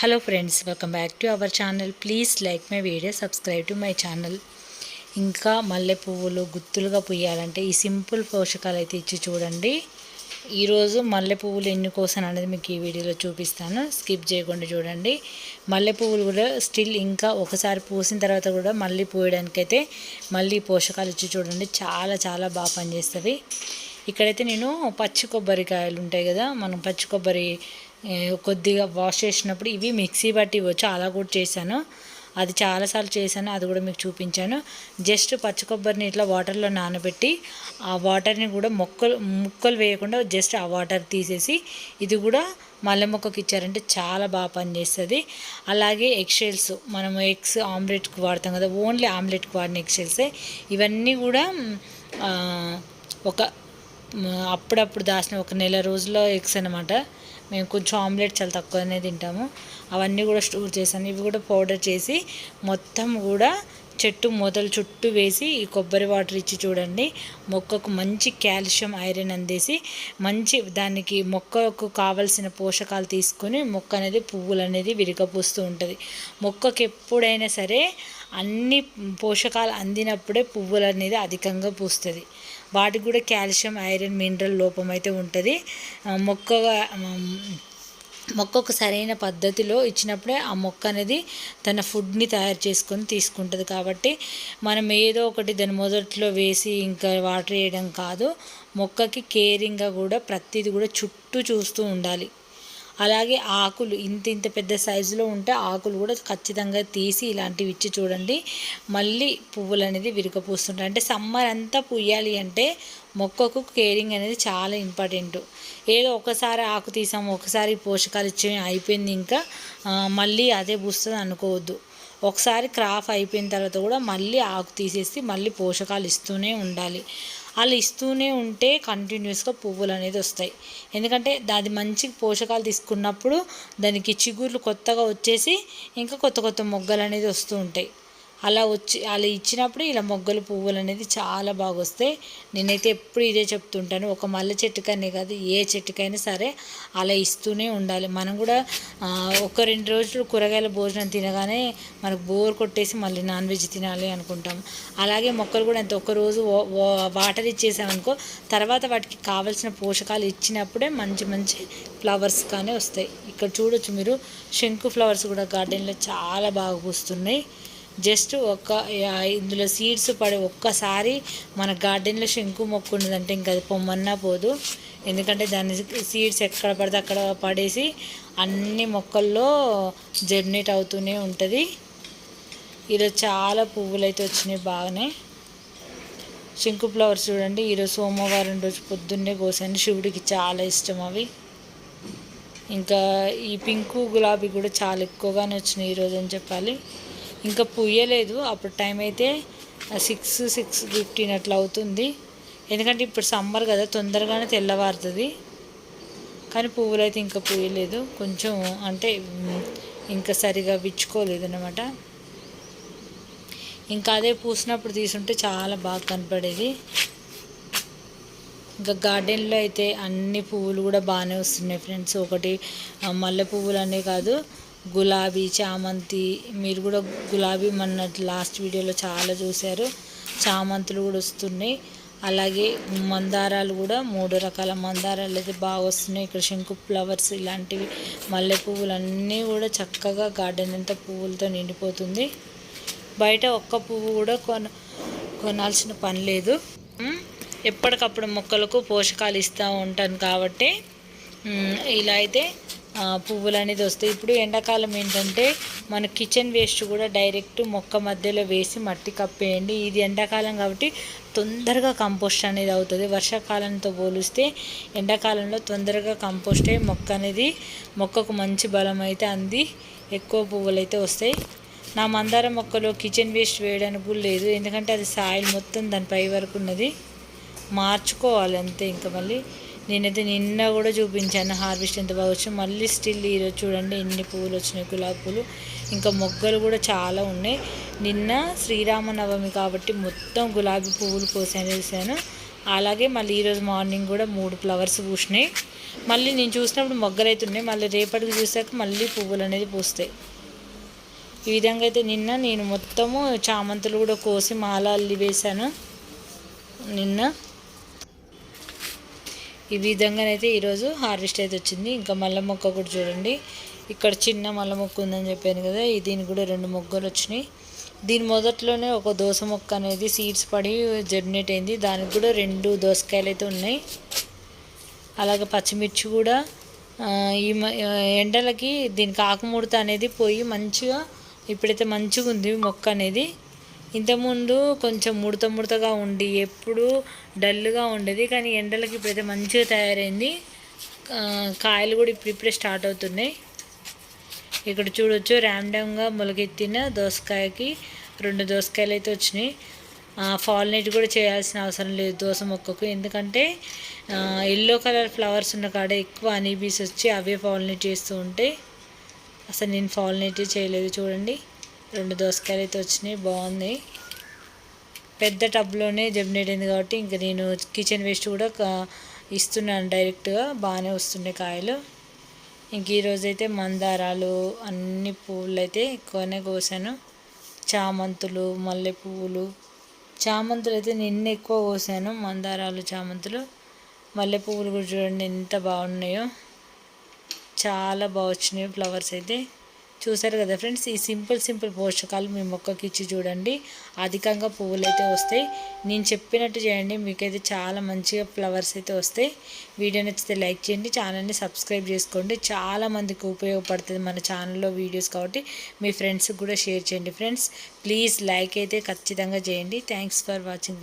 Hello friends welcome back to our channel please like my video subscribe to my channel ఇంకా మల్లె పువ్వులు గుత్తులుగా పుయ్యాలంటే ఈ సింపుల్ పోషకాలు అయితే ఇచ్చి చూడండి. ఈరోజు మల్లె పువ్వులు ఎన్ని కోసాను అనేది మీకు ఈ వీడియోలో చూపిస్తాను. స్కిప్ చేయకుండా చూడండి. మల్లె పువ్వులు కూడా స్టిల్ ఇంకా ఒకసారి పూసిన తర్వాత కూడా మళ్ళీ పూయడానికైతే మళ్ళీ పోషకాలు ఇచ్చి చూడండి. చాలా చాలా బాగా పనిచేస్తుంది. ఇక్కడైతే నేను పచ్చి కొబ్బరికాయలు ఉంటాయి కదా మనం పచ్చి కొబ్బరి కొద్దిగా వాష్ చేసినప్పుడు ఇవి మిక్సీ బట్టి ఇవ్వచ్చు. అలా కూడా చేశాను. అది చాలాసార్లు చేశాను. అది కూడా మీకు చూపించాను. జస్ట్ పచ్చి కొబ్బరిని ఇట్లా వాటర్లో నానబెట్టి ఆ వాటర్ని కూడా మొక్కలు ముక్కలు వేయకుండా జస్ట్ ఆ వాటర్ తీసేసి ఇది కూడా మల్లె మొక్కకి ఇచ్చారంటే చాలా బాగా పనిచేస్తుంది. అలాగే ఎగ్షెల్స్ మనం ఎగ్స్ ఆమ్లెట్కి వాడతాం కదా ఓన్లీ ఆమ్లెట్కి వాడిన ఎగ్షెల్సే. ఇవన్నీ కూడా ఒక అప్పుడప్పుడు దాచిన ఒక నెల రోజుల్లో ఎగ్స్ అనమాట మేము కొంచెం ఆమ్లెట్ చాలా తక్కువనే తింటాము. అవన్నీ కూడా స్టోర్ చేశాను. ఇవి కూడా పౌడర్ చేసి మొత్తం కూడా చెట్టు మొదలు చుట్టూ వేసి ఈ కొబ్బరి వాటర్ ఇచ్చి చూడండి. మొక్కకు మంచి కాల్షియం ఐరన్ అందేసి మంచి దానికి మొక్కకు కావలసిన పోషకాలు తీసుకొని మొక్క అనేది పువ్వులు అనేది విరిగపూస్తూ ఉంటుంది. మొక్కకు ఎప్పుడైనా సరే అన్ని పోషకాలు అందినప్పుడే పువ్వులు అనేది అధికంగా పూస్తుంది. వాటికి కూడా కాల్షియం ఐరన్ మినరల్ లోపం అయితే ఉంటుంది. మొక్కగా మొక్కకు సరైన పద్ధతిలో ఇచ్చినప్పుడే ఆ మొక్క అనేది తన ఫుడ్ని తయారు చేసుకొని తీసుకుంటుంది. కాబట్టి మనం ఏదో ఒకటి దాని మొదట్లో వేసి ఇంకా వాటర్ వేయడం కాదు. మొక్కకి కేరింగ్గా కూడా ప్రతిదీ కూడా చుట్టూ చూస్తూ ఉండాలి. అలాగే ఆకులు ఇంత ఇంత పెద్ద సైజులో ఉంటే ఆకులు కూడా ఖచ్చితంగా తీసి ఇలాంటివి ఇచ్చి చూడండి. మళ్ళీ పువ్వులు అనేది విరగపూస్తుంటాయి. అంటే సమ్మర్ అంతా పుయ్యాలి అంటే మొక్కకు కేరింగ్ అనేది చాలా ఇంపార్టెంట్. ఏదో ఒకసారి ఆకు తీసాము ఒకసారి పోషకాలు ఇచ్చి అయిపోయింది ఇంకా మళ్ళీ అదే పూస్తుంది అనుకోవద్దు. ఒకసారి క్రాఫ్ అయిపోయిన తర్వాత కూడా మళ్ళీ ఆకు తీసేసి మళ్ళీ పోషకాలు ఇస్తూనే ఉండాలి. అలా ఇస్తూనే ఉంటే కంటిన్యూస్గా పువ్వులు అనేది వస్తాయి. ఎందుకంటే దాని మంచి పోషకాలు తీసుకున్నప్పుడు దానికి చిగుర్లు కొత్తగా వచ్చేసి ఇంకా కొత్త కొత్త మొగ్గలు అనేది వస్తూ ఉంటాయి. అలా వచ్చి అలా ఇచ్చినప్పుడు ఇలా మొగ్గలు పువ్వులు అనేది చాలా బాగా వస్తాయి నేనైతే ఎప్పుడు ఇదే చెప్తుంటాను. ఒక మల్లె చెట్టుకనే కాదు ఏ చెట్టుకైనా సరే అలా ఇస్తూనే ఉండాలి. మనం కూడా ఒక రెండు రోజులు కూరగాయల భోజనం తినగానే మనకు బోర్ కొట్టేసి మళ్ళీ నాన్ వెజ్ తినాలి అనుకుంటాం. అలాగే మొక్కలు కూడా ఎంత ఒకరోజు వాటర్ ఇచ్చేసామనుకో తర్వాత వాటికి కావలసిన పోషకాలు ఇచ్చినప్పుడే మంచి మంచి ఫ్లవర్స్ కానీ వస్తాయి. ఇక్కడ చూడొచ్చు మీరు శంకు ఫ్లవర్స్ కూడా గార్డెన్లో చాలా బాగా పూస్తున్నాయి. జస్ట్ ఒక ఇందులో సీడ్స్ పడి ఒక్కసారి మన గార్డెన్లో శంకు మొక్క ఉండదంటే ఇంకా అది పొమ్మన్నా పోదు. ఎందుకంటే దాని సీడ్స్ ఎక్కడ పడితే అక్కడ పడేసి అన్ని మొక్కల్లో జర్నేట్ అవుతూనే ఉంటుంది. ఈరోజు చాలా పువ్వులు అయితే వచ్చినాయి బాగానే. శంకు ఫ్లవర్స్ చూడండి ఈరోజు సోమవారం రోజు పొద్దున్నే కోసాను. శివుడికి చాలా ఇష్టం అవి. ఇంకా ఈ పింకు గులాబీ కూడా చాలా ఎక్కువగానే వచ్చినాయి ఈరోజు అని చెప్పాలి. ఇంకా పుయ్యలేదు. అప్పుడు టైం అయితే సిక్స్ సిక్స్ ఫిఫ్టీన్ అట్లా అవుతుంది. ఎందుకంటే ఇప్పుడు సమ్మర్ కదా తొందరగానే తెల్లవారుతుంది. కానీ పువ్వులు అయితే ఇంకా పూయలేదు కొంచెం అంటే ఇంకా సరిగా విచ్చుకోలేదు అనమాట ఇంకా అదే పూసినప్పుడు తీసుంటే చాలా బాగా కనపడేది. ఇంకా గార్డెన్లో అయితే అన్ని పువ్వులు కూడా బాగానే వస్తున్నాయి ఫ్రెండ్స్. ఒకటి మల్లె పువ్వులు అనే కాదు గులాబీ చామంతి మీరు కూడా గులాబీ మొన్న లాస్ట్ వీడియోలో చాలా చూశారు. చామంతులు కూడా వస్తున్నాయి. అలాగే మందారాలు కూడా మూడు రకాల మందారాలు అయితే బాగా వస్తున్నాయి. ఇక్కడ శంకు ఫ్లవర్స్ ఇలాంటివి మల్లె పువ్వులు అన్నీ కూడా చక్కగా గార్డెన్ అంతా పువ్వులతో నిండిపోతుంది. బయట ఒక్క పువ్వు కూడా కొన కొనాల్సిన పని లేదు. ఎప్పటికప్పుడు మొక్కలకు పోషకాలు ఇస్తూ ఉంటాను కాబట్టి ఇలా అయితే పువ్వులు అనేది వస్తాయి. ఇప్పుడు ఎండాకాలం ఏంటంటే మన కిచెన్ వేస్ట్ కూడా డైరెక్ట్ మొక్క మధ్యలో వేసి మట్టి కప్పేయండి. ఇది ఎండాకాలం కాబట్టి తొందరగా కంపోస్ట్ అనేది అవుతుంది. వర్షాకాలంతో పోలిస్తే ఎండాకాలంలో తొందరగా కంపోస్ట్ అయ్యి మొక్క అనేది మొక్కకు మంచి బలం అయితే అంది. ఎక్కువ పువ్వులు అయితే వస్తాయి. నా మందార మొక్కలో కిచెన్ వేస్ట్ వేయడానికి కూడా లేదు. ఎందుకంటే అది సాయిల్ మొత్తం దాని పై వరకు ఉన్నది. మార్చుకోవాలి అంతే ఇంకా మళ్ళీ. నేనైతే నిన్న కూడా చూపించాను. హార్వెస్ట్ ఎంత బాగా వచ్చింది. మళ్ళీ స్టిల్ ఈరోజు చూడండి ఎన్ని పువ్వులు వచ్చినాయి. గులాబీ పూలు. ఇంకా మొగ్గలు కూడా చాలా ఉన్నాయి. నిన్న శ్రీరామనవమి కాబట్టి మొత్తం గులాబీ పువ్వులు కోసాను వేసాను. అలాగే మళ్ళీ ఈరోజు మార్నింగ్ కూడా మూడు ఫ్లవర్స్ పూసినాయి. మళ్ళీ నేను చూసినప్పుడు మొగ్గలు అయితే ఉన్నాయి. మళ్ళీ రేపటికి చూసాక మళ్ళీ పువ్వులు అనేది పూస్తాయి. ఈ విధంగా అయితే నిన్న నేను మొత్తము చామంతులు కూడా కోసి మాల అల్లి వేశాను నిన్న ఈ విధంగానైతే ఈరోజు హార్వెస్ట్ అయితే వచ్చింది. ఇంకా మల్ల మొక్క కూడా చూడండి. ఇక్కడ చిన్న మల్ల మొక్క ఉందని చెప్పాను కదా దీనికి కూడా రెండు మొగ్గలు వచ్చినాయి. దీని మొదట్లోనే ఒక దోస మొక్క అనేది సీడ్స్ పడి జర్మినేట్ అయింది. దానికి కూడా రెండు దోసకాయలు అయితే ఉన్నాయి. అలాగే పచ్చిమిర్చి కూడా ఈ ఎండలకి దీనికి ఆకుముడత అనేది పోయి మంచిగా ఇప్పుడైతే మంచిగా ఉంది మొక్క అనేది. ఇంతకుముందు కొంచెం ముడత ముడతగా ఉండి ఎప్పుడు డల్గా ఉండేది కానీ ఎండలకి ఇప్పుడైతే మంచిగా తయారైంది. కాయలు కూడా ఇప్పుడిప్పుడే స్టార్ట్ అవుతున్నాయి. ఇక్కడ చూడొచ్చు ర్యాండమ్గా మొలకెత్తిన దోసకాయకి రెండు దోసకాయలు అయితే వచ్చినాయి. ఫాలినేట్ కూడా చేయాల్సిన అవసరం లేదు దోస మొక్కకు. ఎందుకంటే ఎల్లో కలర్ ఫ్లవర్స్ ఉన్న కాడ ఎక్కువ అనీబీస్ వచ్చి అవే ఫాలినేట్ చేస్తూ ఉంటాయి అసలు నేను ఫాల్నేట్ చేయలేదు. చూడండి. రెండు దోసకాయలు అయితే వచ్చినాయి బాగుంది. పెద్ద టబ్లోనే జబ్నేట్ కాబట్టి ఇంకా నేను కిచెన్ వేస్ట్ కూడా ఇస్తున్నాను డైరెక్ట్గా బాగానే వస్తున్నాయి కాయలు. ఇంక ఈరోజైతే మందారాలు అన్ని పువ్వులు అయితే ఎక్కువనే కోసాను. చామంతులు మల్లె పువ్వులు చామంతులు అయితే నిన్న ఎక్కువ కోసాను మందారాలు చామంతులు. మల్లె పువ్వులు కూడా చూడండి ఎంత బాగున్నాయో. చాలా బాగా వచ్చినాయి ఫ్లవర్స్ అయితే. చూసారు కదా ఫ్రెండ్స్ ఈ సింపుల్ సింపుల్ పోషకాలు మీ మొక్కకి ఇచ్చి చూడండి. అధికంగా పువ్వులు అయితే వస్తాయి. నేను చెప్పినట్టు చేయండి మీకైతే చాలా మంచిగా ఫ్లవర్స్ అయితే వస్తాయి. వీడియో నచ్చితే లైక్ చేయండి ఛానల్ని సబ్స్క్రైబ్ చేసుకోండి. చాలా మందికి ఉపయోగపడుతుంది మన ఛానల్లో వీడియోస్ కాబట్టి మీ ఫ్రెండ్స్కి కూడా షేర్ చేయండి ఫ్రెండ్స్. ప్లీజ్ లైక్ అయితే ఖచ్చితంగా చేయండి. Thanks for watching